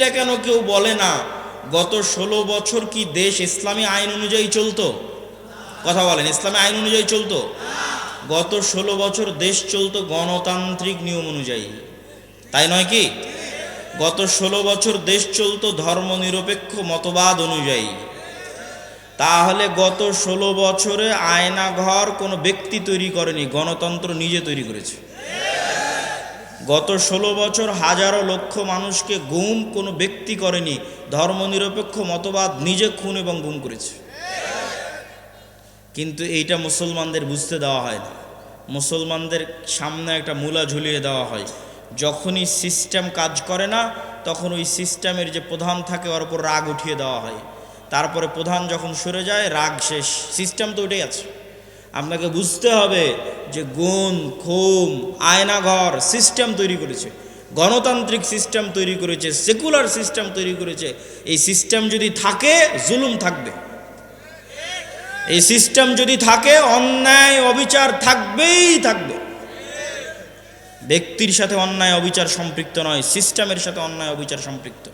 এইটা কেন কেউ বলে না? গত ষোলো বছর কি দেশ ইসলামী আইন অনুযায়ী চলতো? কথা বলেন, ইসলামী আইন অনুযায়ী চলতো? গত ষোলো বছর দেশ চলতো গণতান্ত্রিক নিয়ম অনুযায়ী। তাই নয় কি? গত ষোলো বছর দেশ চলতো ধর্মনিরপেক্ষ মতবাদ অনুযায়ী। তাহলে গত ষোলো বছরে আয়না ঘর কোনো ব্যক্তি তৈরি করেনি, গণতন্ত্র নিজে তৈরি করেছে। গত ষোলো বছর হাজারো লক্ষ মানুষকে গুম কোনো ব্যক্তি করেনি, ধর্মনিরপেক্ষ মতবাদ নিজে খুন এবং গুম করেছে। কিন্তু এইটা মুসলমানদের বুঝতে দেওয়া হয় না। মুসলমানদের সামনে একটা মূলা ঝুলিয়ে দেওয়া হয়। যখনই সিস্টেম কাজ করে না, তখন ওই সিস্টেমের যে প্রধান থাকে, ওর উপর রাগ উঠিয়ে দেওয়া হয়। তারপরে প্রধান যখন সরে যায়, রাগ শেষ। সিস্টেম তো ওইটাই আছে। আপনাকে বুঝতে হবে যে গুণ, খুম, আয়নাঘর সিস্টেম তৈরি করেছে। গণতান্ত্রিক সিস্টেম তৈরি করেছে সেকুলার সিস্টেম তৈরি করেছে। এই সিস্টেম যদি থাকে, জুলুম থাকবে। এই সিস্টেম যদি থাকে, অন্যায়, অবিচার থাকবেই থাকবে। ব্যক্তির সাথে অন্যায়, অবিচার সম্পৃক্ত নয় সিস্টেমের সাথে অন্যায়, অবিচার সম্পৃক্ত।